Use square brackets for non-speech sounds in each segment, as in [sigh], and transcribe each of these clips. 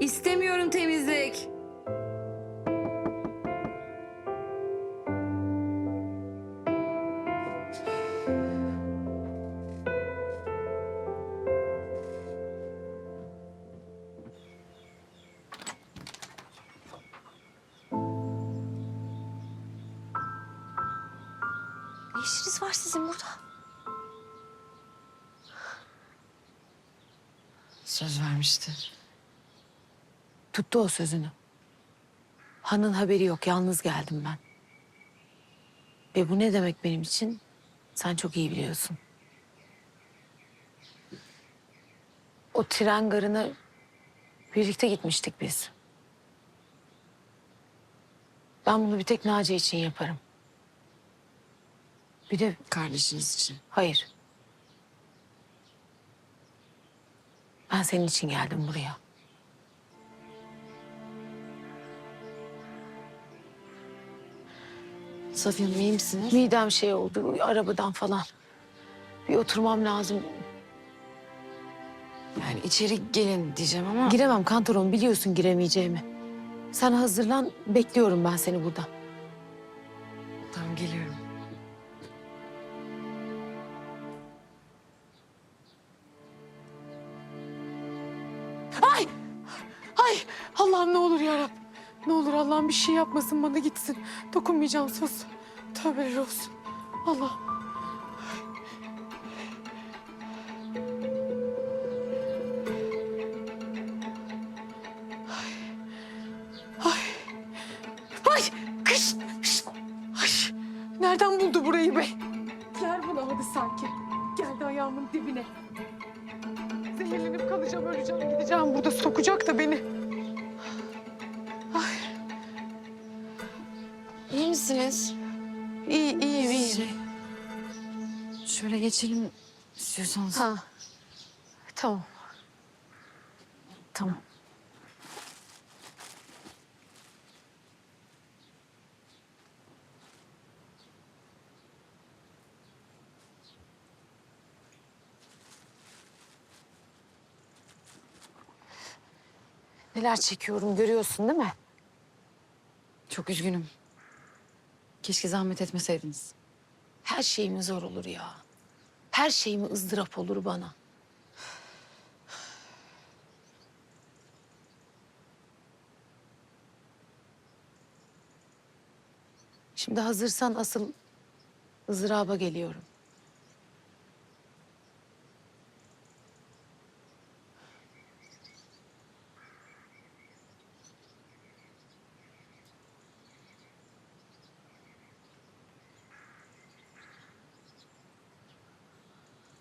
İstemiyorum temizlik. Ne işiniz var sizin burada? Söz vermişti. Tuttu o sözünü. Han'ın haberi yok. Yalnız geldim ben. Ve bu ne demek benim için? Sen çok iyi biliyorsun. O tren garına birlikte gitmiştik biz. Ben bunu bir tek Naci için yaparım. Bir de Kardeşiniz için. hayır. Ben senin için geldim buraya. Safiye Hanım iyi misiniz? Midem şey oldu arabadan falan. Bir oturmam lazım. Yani içeri gelin diyeceğim ama... Giremem kantoron biliyorsun giremeyeceğimi. Sen hazırlan bekliyorum ben seni burada. Tamam geliyorum. Ay! Ay! Allah'ım ne olur ya Ne olur Allah'ım bir şey yapmasın bana gitsin. Dokunmayacağım söz. Tövbeler olsun. Allah. Ay. Ay. Kış. Kış. Ay. Nereden buldu burayı be? Yer bulamadı sanki. Geldi ayağımın dibine. Zehirlenip kalacağım, öleceğim, gideceğim. Burada sokacak da beni. İyi misiniz? İyi, iyiyim, iyiyim. Şey, şöyle geçelim istiyorsanız. Ha. Tamam. Tamam. Neler çekiyorum görüyorsun değil mi? Çok üzgünüm. Keşke zahmet etmeseydiniz. Her şeyimi zor olur ya. Her şeyimi ızdırap olur bana. Şimdi hazırsan asıl ızdıraba geliyorum.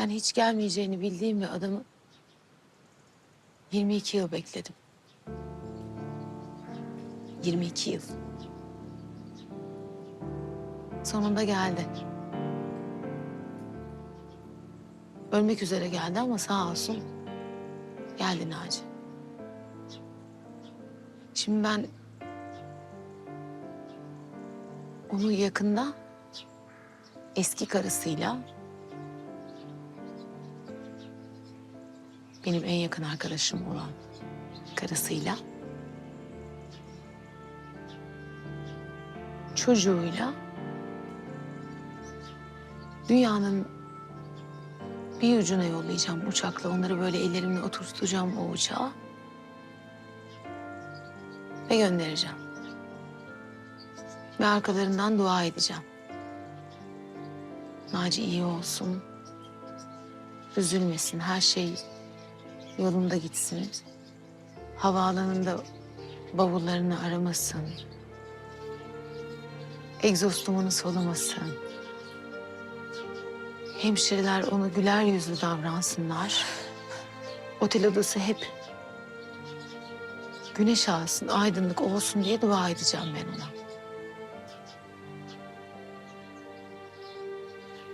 Ben hiç gelmeyeceğini bildiğim bir adamı 22 yıl bekledim. 22 yıl. Sonunda geldi. Ölmek üzere geldi ama sağ olsun geldi Naci. Şimdi ben onu yakında eski karısıyla benim en yakın arkadaşım olan karısıyla çocuğuyla dünyanın bir ucuna yollayacağım uçakla. Onları böyle ellerimle oturtacağım o uçağa. Ve göndereceğim. Ve arkalarından dua edeceğim. Naci iyi olsun. Üzülmesin. Her şey yolunda gitsin. Havaalanında bavullarını aramasın. Egzostumunu solumasın. Hemşireler onu güler yüzlü davransınlar. Otel odası hep güneş alsın, aydınlık olsun diye dua edeceğim ben ona.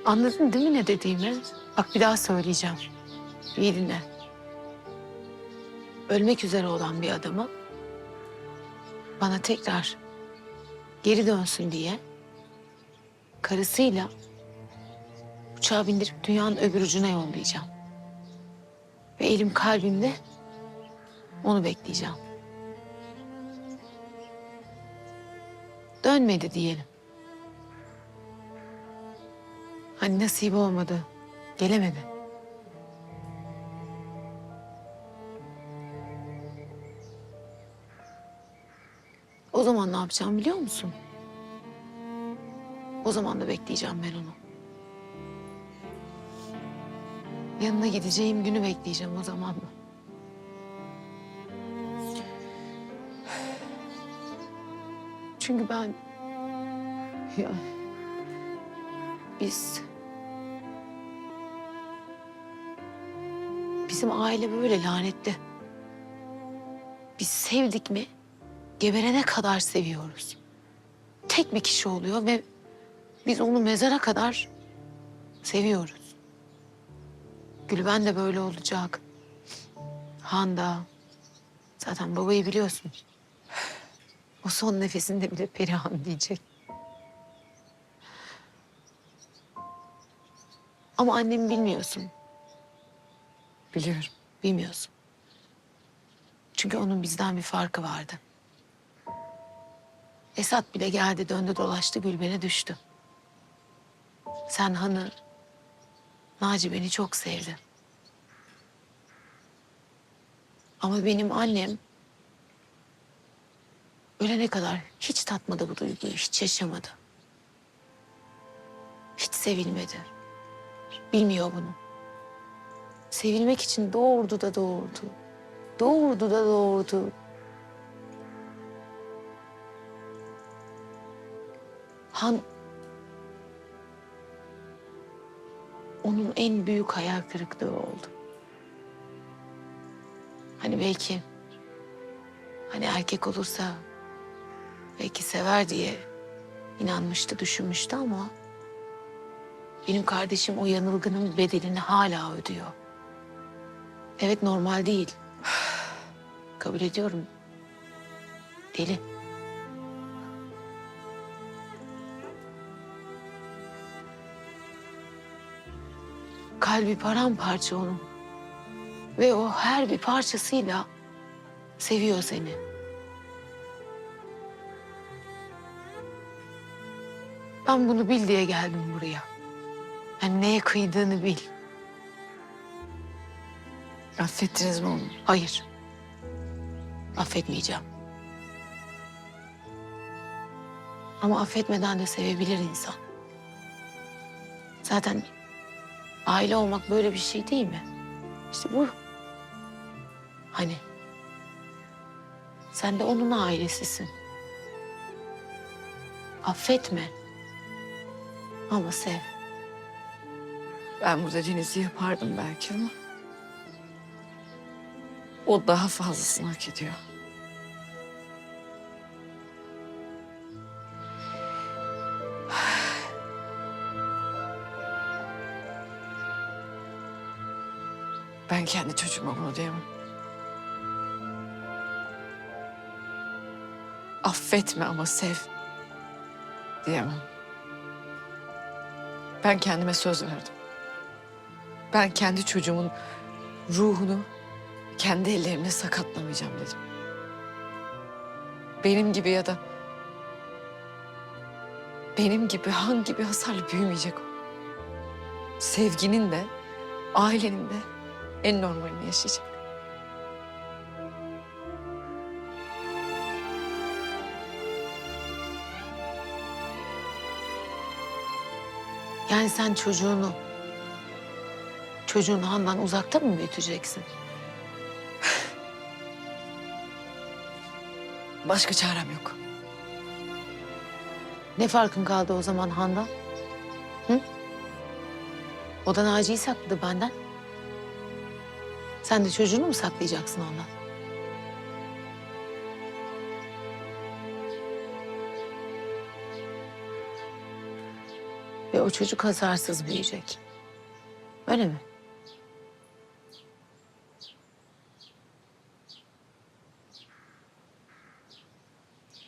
Anladın değil mi ne dediğimi? Bak bir daha söyleyeceğim. İyi dinle ölmek üzere olan bir adamı bana tekrar geri dönsün diye karısıyla uçağa bindirip dünyanın öbür ucuna yollayacağım. Ve elim kalbimde onu bekleyeceğim. Dönmedi diyelim. Hani nasip olmadı, gelemedi. O zaman ne yapacağım biliyor musun? O zaman da bekleyeceğim ben onu. Yanına gideceğim günü bekleyeceğim o zaman da. Çünkü ben... Ya... Biz... Bizim aile böyle lanetli. Biz sevdik mi geberene kadar seviyoruz. Tek bir kişi oluyor ve biz onu mezara kadar seviyoruz. Gülben de böyle olacak. Handa. Zaten babayı biliyorsun. O son nefesinde bile Perihan diyecek. Ama annemi bilmiyorsun. Biliyorum. Bilmiyorsun. Çünkü onun bizden bir farkı vardı. Esat bile geldi döndü dolaştı Gülben'e düştü. Sen Han'ı, Naci beni çok sevdi. Ama benim annem ölene kadar hiç tatmadı bu duyguyu, hiç yaşamadı. Hiç sevilmedi. Bilmiyor bunu. Sevilmek için doğurdu da doğurdu. Doğurdu da doğurdu. Han onun en büyük hayal kırıklığı oldu. Hani belki hani erkek olursa belki sever diye inanmıştı, düşünmüştü ama benim kardeşim o yanılgının bedelini hala ödüyor. Evet normal değil. [sighs] Kabul ediyorum. Deli. Kalbi paramparça onun. Ve o her bir parçasıyla seviyor seni. Ben bunu bil diye geldim buraya. Yani neye kıydığını bil. Affettiniz mi onu? Hayır. Affetmeyeceğim. Ama affetmeden de sevebilir insan. Zaten aile olmak böyle bir şey değil mi? İşte bu. Hani sen de onun ailesisin. Affetme. Ama sev. Ben burada Deniz'i yapardım belki ama... O daha fazlasını hak ediyor. Ben kendi çocuğuma bunu diyemem. Affetme ama sev diyemem. Ben kendime söz verdim. Ben kendi çocuğumun ruhunu kendi ellerimle sakatlamayacağım dedim. Benim gibi ya da benim gibi Han gibi hasarlı büyümeyecek o. Sevginin de ailenin de en normalini yaşayacak. Yani sen çocuğunu, çocuğunu Handan uzakta mı büyüteceksin? [laughs] Başka çarem yok. Ne farkın kaldı o zaman Handan? Hı? O da Naci'yi sakladı benden. Sen de çocuğunu mu saklayacaksın ondan? Ve o çocuk hasarsız büyüyecek. Öyle mi?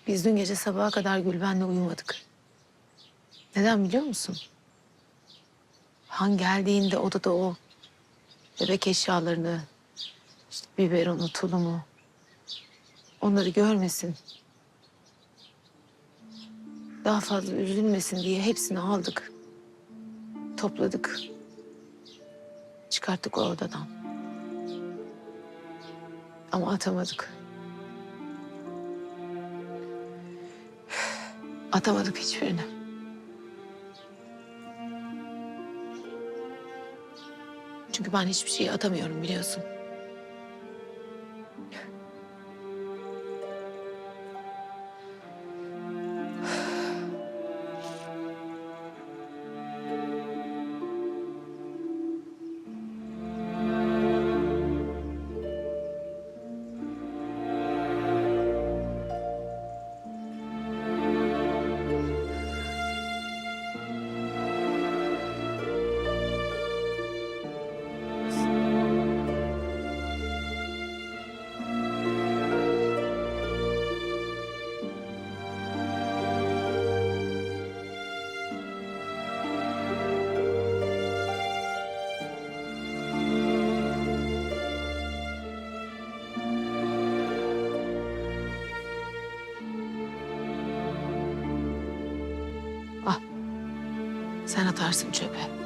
Biz dün gece sabaha kadar Gülben'le uyumadık. Neden biliyor musun? Han geldiğinde odada o bebek eşyalarını, işte biberonu, tulumu onları görmesin. daha fazla üzülmesin diye hepsini aldık. Topladık. Çıkarttık o odadan. Ama atamadık. [sighs] Atamadık hiçbirini. Çünkü ben hiçbir şeyi atamıyorum biliyorsun. Sen atarsın çöpe.